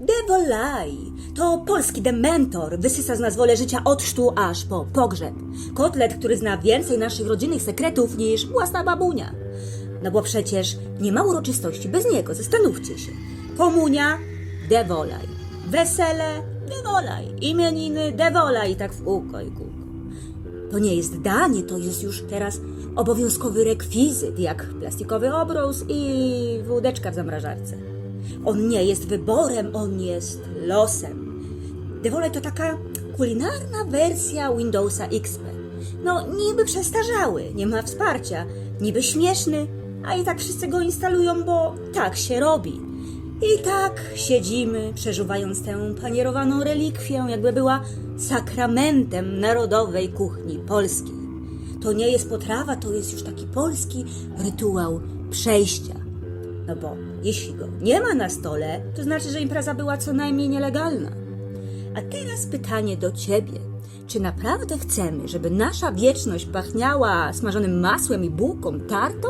Devolaj to polski dementor, wysysa z nas wolę życia od sztu aż po pogrzeb. Kotlet, który zna więcej naszych rodzinnych sekretów niż własna babunia. No bo przecież nie ma uroczystości bez niego, zastanówcie się. Komunia, devolaj. Wesele, devolaj. Imieniny, devolaj. Tak w kółko. To nie jest danie, to jest już teraz obowiązkowy rekwizyt, jak plastikowy obrus i wódeczka w zamrażarce. On nie jest wyborem, on jest losem. Devolay to taka kulinarna wersja Windowsa XP. No, niby przestarzały, nie ma wsparcia, niby śmieszny, a i tak wszyscy go instalują, bo tak się robi. I tak siedzimy, przeżuwając tę panierowaną relikwię, jakby była sakramentem narodowej kuchni polskiej. To nie jest potrawa, to jest już taki polski rytuał przejścia. No bo jeśli go nie ma na stole, to znaczy, że impreza była co najmniej nielegalna. A teraz pytanie do ciebie. Czy naprawdę chcemy, żeby nasza wieczność pachniała smażonym masłem i bułką tartą?